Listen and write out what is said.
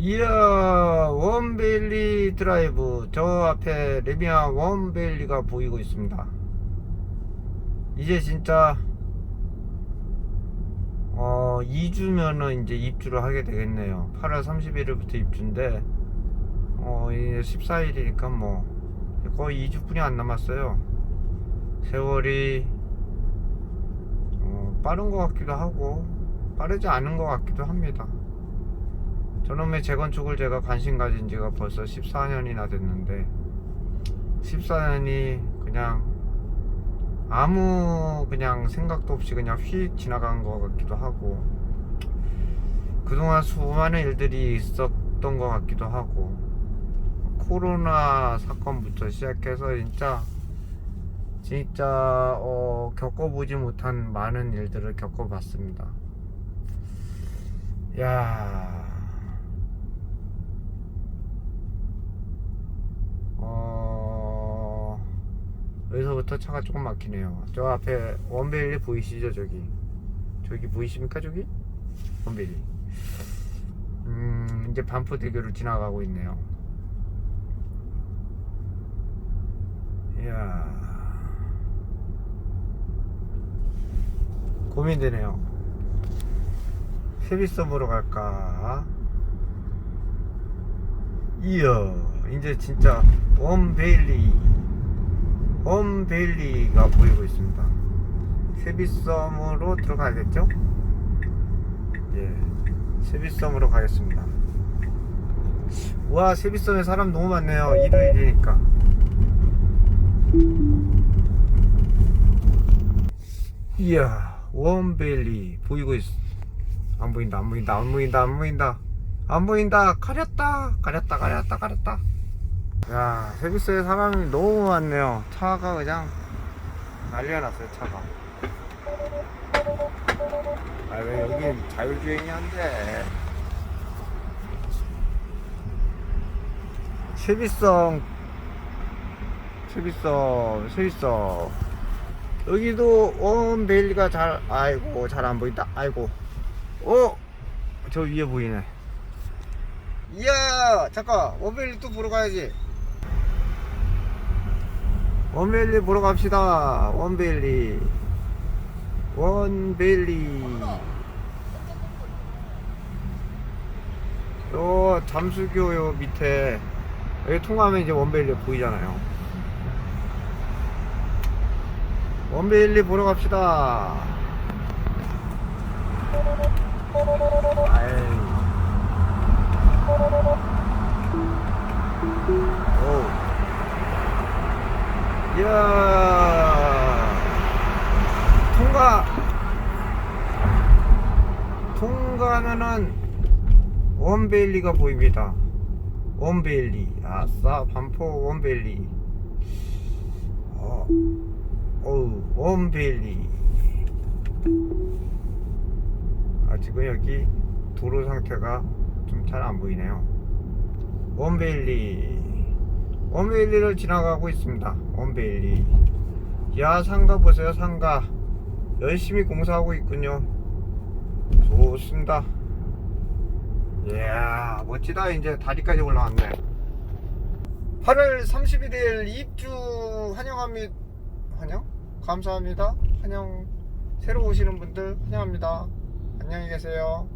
이야 원베일리 드라이브. 저 앞에 레미아 원베일리가 보이고 있습니다. 이제 진짜 어 2주면은 이제 입주를 하게 되겠네요. 8월 31일부터 입주인데 어 이제 14일이니까 뭐 거의 2주뿐이 안 남았어요. 세월이 어, 빠른 것 같기도 하고 빠르지 않은 것 같기도 합니다 저놈의 재건축을 제가 관심 가진 지가 벌써 14년이나 됐는데 14년이 그냥 아무 그냥 생각도 없이 그냥 휙 지나간 것 같기도 하고 그동안 수많은 일들이 있었던 것 같기도 하고 코로나 사건부터 시작해서 진짜 진짜 어, 겪어보지 못한 많은 일들을 겪어봤습니다. 야, 여기서부터 차가 조금 막히네요. 저 앞에 원베일리 보이시죠, 저기? 저기 보이십니까, 저기? 원베일리. 음, 이제 반포대교를 지나가고 있네요. 이야. 고민되네요. 세비섬으로 갈까? 이야, 이제 진짜 원베일리, 원베일리가 보이고 있습니다. 세비섬으로 들어가야겠죠? 예, 세비섬으로 가겠습니다. 와, 세비섬에 사람 너무 많네요. 일요일이니까. 이야 원베일리 보이고 있어 안 보인다 안 보인다 안 보인다 안 보인다 안 보인다 가렸다 가렸다 가렸다 가렸다 야 서비스에 사람이 너무 많네요. 차가 그냥 난리가 났어요 차가. 아 왜 여긴 자율주행이 한데 세비성 세비성 세비성. 여기도 원베일리가 잘 아이고 잘 안 보인다. 아이고. 어 저 위에 보이네. 이야 잠깐. 원베일리 또 보러 가야지 원베일리 보러 갑시다. 원베일리. 원베일리. 요 잠수교 요 밑에. 여기 통하면 이제 원베일리 보이잖아요. 원베일리 보러 갑시다. 통과. 통과하면은 원베일리가 보입니다. 원베일리. 아싸, 반포 원베일리. 어. 어우 원베일리 아직은 여기 도로 상태가 좀 잘 안 보이네요 원베일리 원베일리를 지나가고 있습니다 원베일리 야 상가 보세요 상가 열심히 공사하고 있군요 좋습니다 이야 멋지다 이제 다리까지 올라왔네 8월 31일 입주 환영합니다 환영? 감사합니다. 환영 새로 오시는 분들 환영합니다. 안녕히 계세요.